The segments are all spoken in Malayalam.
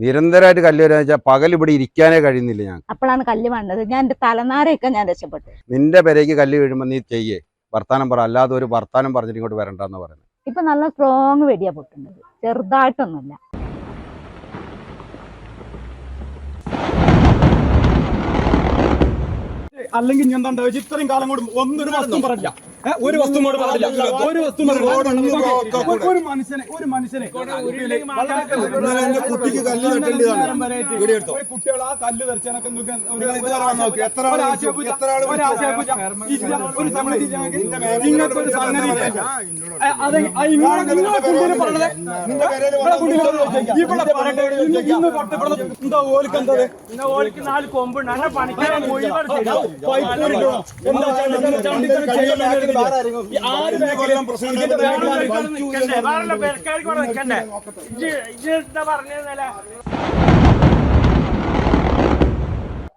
നിരന്തരമായിട്ട് കല്ല് വരാന്ന് വെച്ചാൽ പകൽ ഇവിടെ ഇരിക്കാനേ കഴിയുന്നില്ല ഞാൻ അപ്പോഴാണ് കല്ല് വന്നത് ഞാൻ എന്റെ തലനാരയൊക്കെ ഞാൻ രക്ഷപ്പെട്ടു. നിന്റെ പെരയ്ക്ക് കല്ല് വീഴുമ്പോൾ നീ ചെയ്യേ. വർത്താനം പറ. അല്ലാതെ ഒരു വർത്താനം പറഞ്ഞിട്ട് ഇങ്ങോട്ട് വരണ്ടെന്ന് പറയുന്നത് ഇപ്പൊ നല്ല സ്ട്രോങ് വെടിയാ പൊട്ടുന്നത്. ചെറുതായിട്ടൊന്നുമില്ല. അല്ലെങ്കിൽ ഞാൻ എന്താ ഇത്രയും കാലം കൊണ്ട് ഒന്നൊരു വസ്തു പറഞ്ഞില്ല. ഒരു വസ്തു കൊണ്ട് പറഞ്ഞില്ല ഒരു വസ്തു ഒരു മനുഷ്യനെ ഒരു മനുഷ്യനെ കുട്ടിക്ക് കല്ല് തട്ടേണ്ടതാണ്. കുട്ടികൾ ആ കല്ല് ഒരു സംഗതി അത് പറഞ്ഞത് ഇവിടെ പറയട്ടെ ഇന്ന് എന്താ ഓലിക്ക് നാല് കൊമ്പുണ്ട് മുഴുവൻ ഊരിട്ടോ. എന്താ ചണ്ടി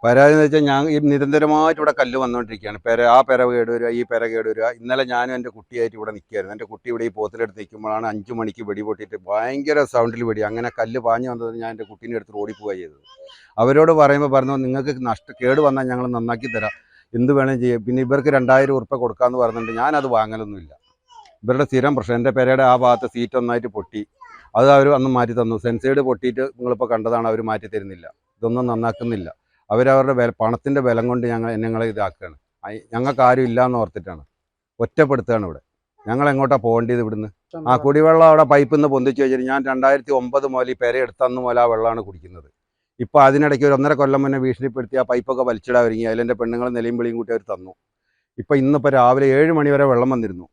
പരാതി എന്ന് വെച്ചാൽ ഞാൻ ഈ നിരന്തരമായിട്ട് ഇവിടെ കല്ല് വന്നുകൊണ്ടിരിക്കുകയാണ് പെര ആ പെര കേടുവരിക ഈ പെര കേടുവരിക ഇന്നലെ ഞാനും എന്റെ കുട്ടിയായിട്ട് ഇവിടെ നിൽക്കുകയായിരുന്നു. എന്റെ കുട്ടി ഇവിടെ ഈ പോത്തിലെടുത്ത് നിൽക്കുമ്പോഴാണ് അഞ്ച് മണിക്ക് വെടി പൊട്ടിയിട്ട് ഭയങ്കര സൗണ്ടിൽ വെടി. അങ്ങനെ കല്ല് പാഞ്ഞു വന്നത് ഞാൻ എന്റെ കുട്ടീനെ എടുത്ത് ഓടിപ്പോവുക ചെയ്തത്. അവരോട് പറയുമ്പോൾ പറഞ്ഞു നിങ്ങൾക്ക് നഷ്ട കേട് വന്നാൽ ഞങ്ങൾ നന്നാക്കി തരാം. എന്ത് വേണേലും ചെയ്യാം. പിന്നെ ഇവർക്ക് രണ്ടായിരം ഉറുപ്പ കൊടുക്കാമെന്ന് പറഞ്ഞിട്ട് ഞാനത് വാങ്ങലൊന്നുമില്ല. ഇവരുടെ സ്ഥിരം പ്രശ്നം എന്റെ പെരയുടെ ആ ഭാഗത്ത് സീറ്റ് ഒന്നായിട്ട് പൊട്ടി. അത് അവർ അന്ന് മാറ്റി തന്നു. സെൻസൈഡ് പൊട്ടിയിട്ട് നിങ്ങളിപ്പോൾ കണ്ടതാണ് അവർ മാറ്റി തരുന്നില്ല. ഇതൊന്നും നന്നാക്കുന്നില്ല. അവരവരുടെ വില പണത്തിന്റെ ബലം കൊണ്ട് ഞങ്ങൾ ഞങ്ങളെ ഇതാക്കുകയാണ്. ഞങ്ങൾക്ക് ആരും എന്ന് ഓർത്തിട്ടാണ്. ഒറ്റപ്പെടുത്തുകയാണ് ഇവിടെ. ഞങ്ങൾ എങ്ങോട്ടാണ് പോകേണ്ടത് ഇവിടുന്ന്? ആ കുടിവെള്ളം അവിടെ പൈപ്പിൽ നിന്ന് പൊന്തിച്ച് വെച്ചിട്ട് ഞാൻ രണ്ടായിരത്തി ഒമ്പത് മുതൽ ഈ പെര എടുത്തന്ന് മുതൽ ആ വെള്ളമാണ് കുടിക്കുന്നത്. ഇപ്പോൾ അതിനിടയ്ക്ക് ഒരു ഒന്നര കൊല്ലം മുന്നേ ഭീഷണിപ്പെടുത്തി ആ പൈപ്പൊക്കെ വലിച്ചിടാൻ ഒരുങ്ങി. അതിലെന്റെ പെണ്ണുങ്ങൾ നിലയും വിളിയും കൂട്ടി അവർ തന്നു. ഇപ്പോൾ ഇന്നിപ്പോൾ രാവിലെ ഏഴ് മണി വരെ വെള്ളം വന്നിരുന്നു.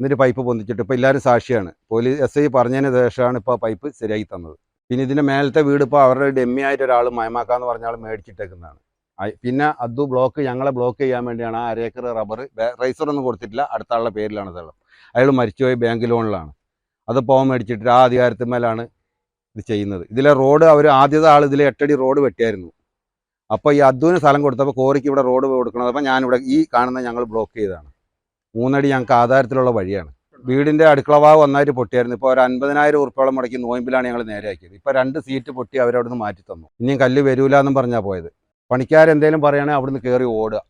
എന്നിട്ട് പൈപ്പ് പൊന്തിച്ചിട്ട് ഇപ്പോൾ എല്ലാവരും സാക്ഷിയാണ്. പോലീസ് എസ് ഐ പറഞ്ഞതിന് ശേഷമാണ് ഇപ്പോൾ പൈപ്പ് ശരിയാക്കി തന്നത്. പിന്നെ ഇതിന്റെ മേലത്തെ വീട് ഇപ്പോൾ അവരുടെ ഡെമ്മി ആയിട്ട് ഒരാൾ മയമാക്കാന്ന് പറഞ്ഞ ആൾ മേടിച്ചിട്ടേക്കുന്നതാണ്. പിന്നെ അത് ബ്ലോക്ക് ഞങ്ങളെ ബ്ലോക്ക് ചെയ്യാൻ വേണ്ടിയാണ് ആ അരേക്കർ റബ്ബർ റൈസർ ഒന്നും കൊടുത്തിട്ടില്ല. അടുത്ത ആളുടെ പേരിലാണ് സ്ഥലം അയാൾ മരിച്ചുപോയി ബാങ്ക് ലോണിലാണ്. അത് പോകാൻ മേടിച്ചിട്ട് ആ അധികാരത്തിന്മേലാണ് ഇത് ചെയ്യുന്നത്. ഇതിലെ റോഡ് അവർ ആദ്യത്തെ ആൾ ഇതിലെ എട്ടടി റോഡ് വെട്ടിയായിരുന്നു. അപ്പോൾ ഈ അദ്വന് സ്ഥലം കൊടുത്തപ്പോൾ കോറിക്ക് ഇവിടെ റോഡ് കൊടുക്കണം അപ്പോൾ ഞാനിവിടെ ഈ കാണുന്ന ഞങ്ങൾ ബ്ലോക്ക് ചെയ്തതാണ്. മൂന്നടി ഞങ്ങൾക്ക് ആധാരത്തിലുള്ള വഴിയാണ്. വീടിന്റെ അടുക്കള ഭാഗം ഒന്നായിട്ട് പൊട്ടിയായിരുന്നു. ഇപ്പോൾ ഒരു അൻപതിനായിരം ഉറുപ്പോളം മുടക്കി നോയമ്പിലാണ് ഞങ്ങൾ നേരെയാക്കിയത്. ഇപ്പോൾ രണ്ട് സീറ്റ് പൊട്ടി അവരവിടെ നിന്ന് മാറ്റി തന്നു. ഇനിയും കല്ല് വരൂല എന്നും പറഞ്ഞാൽ പോയത്. പണിക്കാരെന്തേലും പറയുകയാണെങ്കിൽ അവിടുന്ന് കയറി ഓടുക.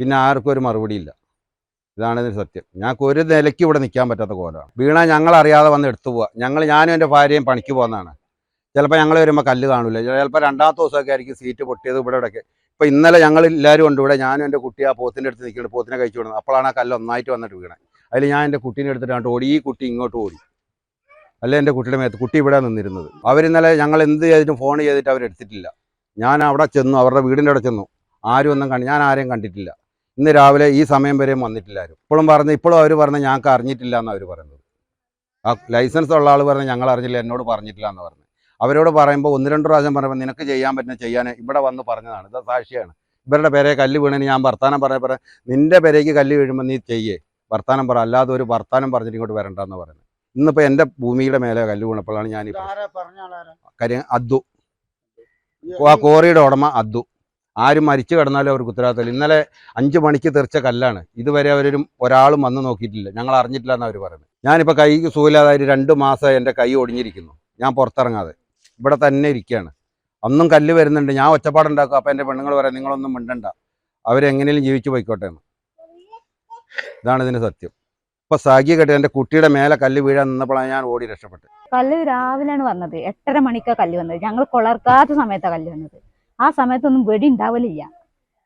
പിന്നെ ആർക്കും ഒരു മറുപടിയില്ല. ഇതാണ് ഇതിന് സത്യം. ഞങ്ങൾക്ക് ഒരു നിലയ്ക്ക് ഇവിടെ നിൽക്കാൻ പറ്റാത്ത കോലമാണ് വീണ ഞങ്ങൾ അറിയാതെ വന്ന് എടുത്തു പോവുക ഞങ്ങൾ ഞാനും എന്റെ ഭാര്യയും പണിക്ക് പോകുന്നതാണ്. ചിലപ്പോൾ ഞങ്ങൾ വരുമ്പോൾ കല്ല് കാണില്ല ചിലപ്പോൾ രണ്ടാമത്തെ ദിവസമൊക്കെ ആയിരിക്കും സീറ്റ് പൊട്ടിയത് ഇവിടെ ഇവിടെയൊക്കെ. ഇപ്പോൾ ഇന്നലെ ഞങ്ങൾ എല്ലാവരും ഉണ്ട് ഇവിടെ. ഞാനും എന്റെ കുട്ടി ആ പോത്തിന്റെ അടുത്ത് നിൽക്കുന്നുണ്ട്. പോത്തിനെ കഴിച്ചു വിടുന്നത് അപ്പോഴാണ് ആ കല്ല് ഒന്നായിട്ട് വന്നിട്ട് വീണത്. അതിൽ ഞാൻ എന്റെ കുട്ടീനെ എടുത്തിട്ടാണ് ഓടി. ഈ കുട്ടി ഇങ്ങോട്ട് ഓടി. അല്ല എന്റെ കുട്ടിയുടെ മേത്ത്. കുട്ടി ഇവിടെ നിന്നിരുന്നത്. അവരിന്നലെ ഞങ്ങൾ എന്ത് ചെയ്തിട്ടും ഫോൺ ചെയ്തിട്ട് അവരെടുത്തിട്ടില്ല ഞാൻ അവിടെ ചെന്നു. അവരുടെ വീടിന്റെ അവിടെ ചെന്നു. ആരും ഒന്നും കണ്ടു ഞാൻ ആരെയും കണ്ടിട്ടില്ല. ഇന്ന് രാവിലെ ഈ സമയം വരെയും വന്നിട്ടില്ല ആരും ഇപ്പോഴും പറഞ്ഞ് ഇപ്പോഴും അവർ പറഞ്ഞ് ഞങ്ങൾക്ക് അറിഞ്ഞിട്ടില്ല എന്നാണ് അവർ പറയുന്നത്. ആ ലൈസൻസ് ഉള്ള ആൾ പറഞ്ഞ് ഞങ്ങൾ അറിഞ്ഞില്ല എന്നോട് പറഞ്ഞിട്ടില്ല എന്ന് പറഞ്ഞു. അവരോട് പറയുമ്പോൾ ഒന്ന് രണ്ട് പ്രാവശ്യം പറയുമ്പോൾ നിനക്ക് ചെയ്യാൻ പറ്റുന്ന ചെയ്യാൻ ഇവിടെ വന്ന് പറഞ്ഞതാണ്. ഇത് സാക്ഷിയാണ്. ഇവരുടെ പേരെ കല്ല് വീണേന് ഞാൻ വർത്താനം പറയാൻ പറയാം നിന്റെ പേരേക്ക് കല്ല് വീഴുമ്പോൾ നീ ചെയ്യേ. വർത്താനം പറ അല്ലാതെ ഒരു വർത്താനം പറഞ്ഞിട്ട് ഇങ്ങോട്ട് വരണ്ടെന്ന് പറയുന്നത്. ഇന്നിപ്പോൾ എന്റെ ഭൂമിയുടെ മേലെ കല്ല് വീണപ്പോഴാണ് ഞാൻ കാര്യം അദ്ദു. ആ കോറിയുടെ ഉടമ അദ്ദു. ആരും മരിച്ചു കിടന്നാലും അവർക്ക് ഉത്തരവാദിത്തമില്ല. ഇന്നലെ അഞ്ച് മണിക്ക് തെറിച്ച കല്ലാണ്. ഇതുവരെ അവരും ഒരാളും വന്ന് നോക്കിയിട്ടില്ല. ഞങ്ങൾ അറിഞ്ഞിട്ടില്ല എന്നാണ് അവർ പറയുന്നത്. ഞാനിപ്പോൾ കൈക്ക് സുഖമില്ലാതായിട്ട് രണ്ട് മാസം എന്റെ കൈ ഒടിഞ്ഞിരിക്കുന്നു. ഞാൻ പുറത്തിറങ്ങാതെ. ഇവിടെ തന്നെ ഇരിക്കുകയാണ്. അന്നും കല്ല് വരുന്നുണ്ട്. ഞാൻ ഒച്ചപ്പാടുണ്ടാക്കും. അപ്പോൾ എന്റെ പെണ്ണുങ്ങൾ പറയാം നിങ്ങളൊന്നും മിണ്ടണ്ട. അവരെങ്ങനെയും ജീവിച്ചു പോയിക്കോട്ടെ എന്ന്. ഇതാണ് ഇതിന് സത്യം. ഇപ്പം സാഗിയ കെട്ടി എന്റെ കുട്ടിയുടെ മേലെ കല്ല് വീഴാൻ നിന്നപ്പോഴാണ് ഞാൻ ഓടി രക്ഷപ്പെട്ടത്. കല്ല് രാവിലെയാണ് വന്നത്. എട്ടര മണിക്കാണ് കല്ല് വന്നത്. ഞങ്ങൾ കൊളർക്കാത്ത സമയത്താണ് കല്ല് വന്നത്. ആ സമയത്തൊന്നും വെടി ഉണ്ടാവലില്ല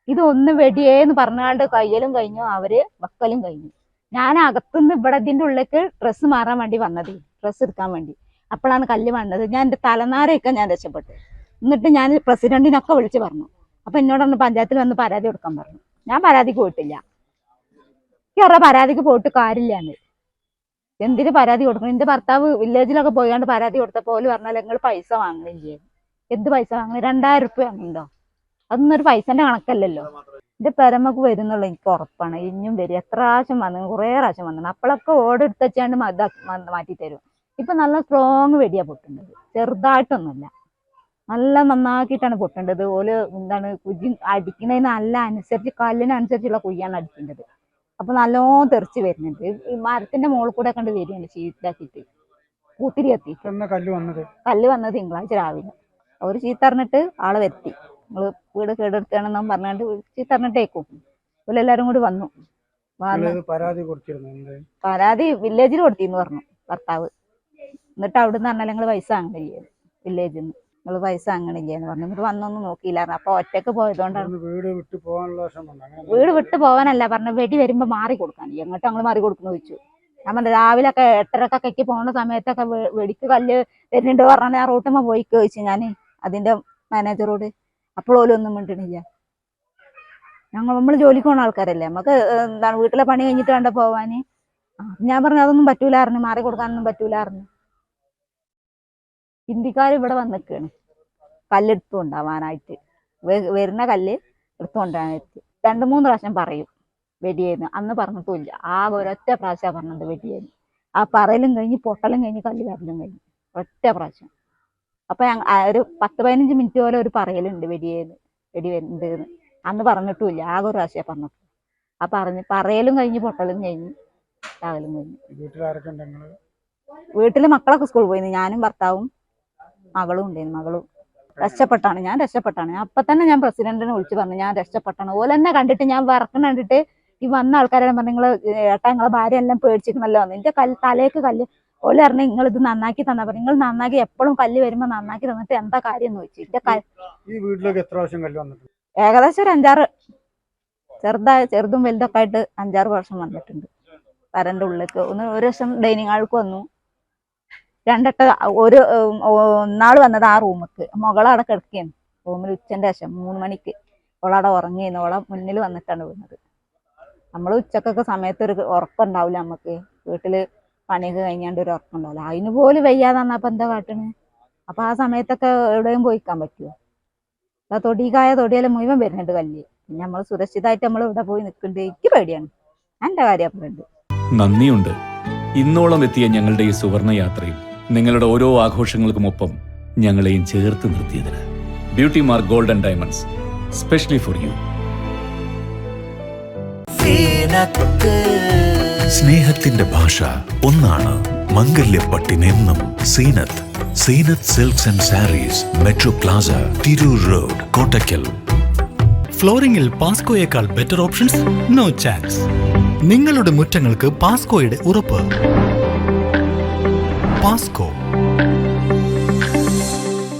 ഇതൊന്ന് വെടിയേന്ന് പറഞ്ഞാണ്ട് കയ്യലും കഴിഞ്ഞു അവർ വക്കലും കഴിഞ്ഞു. ഞാൻ അകത്തുനിന്ന് ഇവിടെ ഇതിന്റെ ഉള്ളിലേക്ക് ഡ്രസ്സ് മാറാൻ വേണ്ടി വന്നത് ഡ്രസ്സ് എടുക്കാൻ വേണ്ടി. അപ്പോഴാണ് കല്ല് വന്നത്. ഞാൻ എന്റെ തലനാരയൊക്കെ ഞാൻ രക്ഷപ്പെട്ടു. എന്നിട്ട് ഞാൻ പ്രസിഡന്റിനൊക്കെ വിളിച്ച് പറഞ്ഞു. അപ്പൊ എന്നോടൊന്ന് പഞ്ചായത്തിൽ വന്ന് പരാതി കൊടുക്കാൻ പറഞ്ഞു. ഞാൻ പരാതിക്ക് പോയിട്ടില്ല. അവരുടെ പരാതിക്ക് പോയിട്ട് കാര്യമില്ല എന്ന് എന്തിന് പരാതി കൊടുക്കണം? എന്റെ ഭർത്താവ് വില്ലേജിലൊക്കെ പോയാണ്ട് പരാതി കൊടുത്തപ്പോൾ പറഞ്ഞാൽ നിങ്ങൾ പൈസ വാങ്ങണില്ലേ എന്ത് പൈസ വാങ്ങണം രണ്ടായിരം ഉറുപ്പ്യ വാങ്ങുന്നുണ്ടോ? അതൊന്നും ഒരു പൈസന്റെ കണക്കല്ലല്ലോ. എന്റെ പെരമക്ക് വരുന്നുള്ള എനിക്ക് ഉറപ്പാണ്. ഇനിയും വരും. എത്ര പ്രാവശ്യം വന്നു കുറേ പ്രാവശ്യം വന്നു. അപ്പോഴൊക്കെ ഓടെടുത്തച്ചാണ്ട് മാറ്റി തരും. ഇപ്പൊ നല്ല സ്ട്രോങ് വെടിയാ പൊട്ടുന്നത്. ചെറുതായിട്ടൊന്നുമില്ല. നല്ല നന്നാക്കിയിട്ടാണ് പൊട്ടേണ്ടത്. ഓൽ എന്താണ് കുജി അടിക്കണതിന് നല്ല അനുസരിച്ച് കല്ലിനനുസരിച്ചുള്ള കുയ്യാണ് അടിക്കേണ്ടത്. അപ്പൊ നല്ലോണം തെറിച്ച് വരുന്നുണ്ട്. ഈ മരത്തിന്റെ മുകളിൽ കൂടെ കണ്ട് വരുന്നുണ്ട് ഷീറ്റാക്കിയിട്ട് കൂത്തിരി വന്നത്? കല്ല് വന്നത് തിങ്കളാഴ്ച രാവിലെ. അവർ ചീത്തറിഞ്ഞിട്ട് ആളെ വരുത്തി. നിങ്ങൾ വീട് കേടെടുത്താണെന്നും പറഞ്ഞാണ്ട് ചീത്തറിഞ്ഞിട്ടേക്കും. എല്ലാവരും കൂടി വന്നു. പരാതി പരാതി വില്ലേജിൽ കൊടുത്തിന്ന് പറഞ്ഞു ഭർത്താവ്. എന്നിട്ട് അവിടുന്ന് പറഞ്ഞാൽ നിങ്ങൾ പൈസ വാങ്ങണില്ലേ? വില്ലേജിൽ നിന്ന് നിങ്ങൾ പൈസ വാങ്ങണില്ലേ എന്ന് പറഞ്ഞു. എന്നിട്ട് വന്നൊന്നും നോക്കിയില്ലായിരുന്നു. അപ്പൊ ഒറ്റയ്ക്ക് പോയതുകൊണ്ടാണ് വീട് വിട്ടു പോകാനുള്ള വീട് വിട്ട് പോകാനല്ല പറഞ്ഞു വെടി വരുമ്പോ മാറി കൊടുക്കാൻ. എങ്ങോട്ട് ഞങ്ങൾ മാറി കൊടുക്കുന്നു ചോദിച്ചു. ഞാൻ പറഞ്ഞു രാവിലെ ഒക്കെ എട്ടരക്കൊക്കെ പോകുന്ന സമയത്തൊക്കെ വെടിക്ക് കല്ല് വരുന്നുണ്ട് പറഞ്ഞാൽ ആ റോട്ടുമ്മ പോയി ചോദിച്ചു ഞാൻ അതിന്റെ മാനേജറോട് അപ്പോൾ ഒന്നും മിണ്ടണില്ല. ഞങ്ങൾ നമ്മൾ ജോലിക്ക് പോകുന്ന ആൾക്കാരല്ലേ. നമുക്ക് എന്താണ് വീട്ടിലെ പണി കഴിഞ്ഞിട്ട് വേണ്ട പോവാന്. ഞാൻ പറഞ്ഞു അതൊന്നും പറ്റൂലായിരുന്നു മാറി കൊടുക്കാനൊന്നും പറ്റൂലായിരുന്നു ഹിന്ദിക്കാർ ഇവിടെ വന്നിക്കാണ് കല്ലെടുത്തു കൊണ്ടാവാനായിട്ട് വരുന്ന കല്ല് എടുത്തു കൊണ്ടാനായിട്ട് രണ്ട് മൂന്ന് പ്രാവശ്യം പറയും വെടിയെന്ന്. അന്ന് പറഞ്ഞിട്ടുമില്ല. ആ ഒരൊറ്റ പ്രാവശ്യമാണ് പറഞ്ഞത് വെടിയെന്ന്. ആ പറയലും കഴിഞ്ഞ് പൊട്ടലും കഴിഞ്ഞ് കല്ല് വരലും കഴിഞ്ഞ്. ഒറ്റ പ്രാവശ്യം. അപ്പൊ ഒരു പത്ത് പതിനഞ്ച് മിനിറ്റ് പോലെ ഒരു പറയലുണ്ട് വെടിയേന്ന് വെടി വരുന്നുണ്ട് അന്ന് പറഞ്ഞിട്ടുമില്ല ആകെ ഒരു പ്രാവശ്യം പറഞ്ഞിട്ടു ആ പറഞ്ഞ് പറയലും കഴിഞ്ഞ് പൊട്ടലും കഴിഞ്ഞ് രാവിലും കഴിഞ്ഞ്. വീട്ടിൽ മക്കളൊക്കെ സ്കൂളിൽ പോയിന്ന് ഞാനും ഭർത്താവും മകളും ഉണ്ടായിരുന്നു മകളും. രക്ഷപ്പെട്ടാണ് ഞാൻ രക്ഷപ്പെട്ടാണ്. ഞാൻ അപ്പൊ തന്നെ ഞാൻ പ്രസിഡന്റിനെ വിളിച്ചു പറഞ്ഞു ഞാൻ രക്ഷപ്പെട്ടാണ്. ഓലെ തന്നെ കണ്ടിട്ട് ഞാൻ വറക്കണ കണ്ടിട്ട് ഈ വന്ന ആൾക്കാരെല്ലാം പറഞ്ഞു നിങ്ങൾ ഏട്ടാ നിങ്ങളെ ഭാര്യ എല്ലാം പേടിച്ചിരിക്കണല്ലോ എന്റെ കല്ല് തലേക്ക് കല്ല് ഓല പറഞ്ഞു നിങ്ങൾ ഇത് നന്നാക്കി തന്നാ പറഞ്ഞു നിങ്ങൾ നന്നാക്കി എപ്പോഴും കല്ല് വരുമ്പോ നന്നാക്കി തന്നിട്ട് എന്താ കാര്യം എന്ന് ചോദിച്ചു. ഈ വീട്ടിലേക്ക് എത്ര പ്രാവശ്യം കല്ല് വന്നിട്ടുണ്ട്? ഏകദേശം ഒരു അഞ്ചാറ് ചെറുതായ ചെറുതും വലുതൊക്കെ ആയിട്ട് അഞ്ചാറ് വർഷം വന്നിട്ടുണ്ട്. വരന്റെ ഉള്ളിലേക്ക്. ഒന്ന് ഒരു വർഷം ഡൈനിങ് ആൾക്ക് വന്നു. രണ്ടട്ട ഒരു ഒന്നാൾ വന്നത് ആ റൂമിക്ക്. മുകളവിടെ കിടക്കുകയാണ് റൂമിൽ ഉച്ചന്റെ ശേഷം മൂന്ന് മണിക്ക്. ഓളവിടെ ഉറങ്ങിയിരുന്നു ഓളെ മുന്നിൽ വന്നിട്ടാണ് വീണത്. നമ്മൾ ഉച്ചക്കൊക്കെ സമയത്ത് ഒരു ഉറപ്പുണ്ടാവില്ല നമുക്ക് വീട്ടിൽ പണിയൊക്കെ കഴിഞ്ഞാണ്ട് ഒരു ഉറക്കം ഉണ്ടാവില്ല. അതിന് പോലും വയ്യാതാണ് അപ്പൊ എന്താ കാട്ടണ്? അപ്പൊ ആ സമയത്തൊക്കെ എവിടെയും പോയിക്കാൻ പറ്റുമോ ആ തൊടിക്കായ തൊടിയെല്ലാം മുഴുവൻ വരുന്നുണ്ട് കല്ല് പിന്നെ നമ്മൾ സുരക്ഷിതമായിട്ട് നമ്മൾ ഇവിടെ പോയി നിൽക്കുന്നുണ്ട് എനിക്ക് പേടിയാണ്. എന്റെ കാര്യം പറയുന്നുണ്ട്. നന്ദിയുണ്ട്. ഇന്നോളം എത്തിയ ഞങ്ങളുടെ ഈ സുവർണ യാത്രയിൽ നിങ്ങളുടെ ഓരോ ആഘോഷങ്ങൾക്കുമൊപ്പം ഞങ്ങളെയും ചേർത്ത് നിർത്തിയതിന്. Beauty mark golden diamonds specially for you സ്നേഹത്തിന്റെ ഭാഷ ഒന്നാണ് മംഗല്യപ്പട്ടിനെന്നും Zeenath. Zeenath silks and sarees metro plaza Tirur road Kottakkal. ഫ്ലോറിംഗിൽ പാസ്കോയേക്കാൾ ബെറ്റർ ഓപ്ഷൻസ് നോ ചാൻസ് നിങ്ങളുടെ മുറ്റങ്ങൾക്ക് പാസ്കോയുടെ ഉറപ്പ്. പാസ്കോ.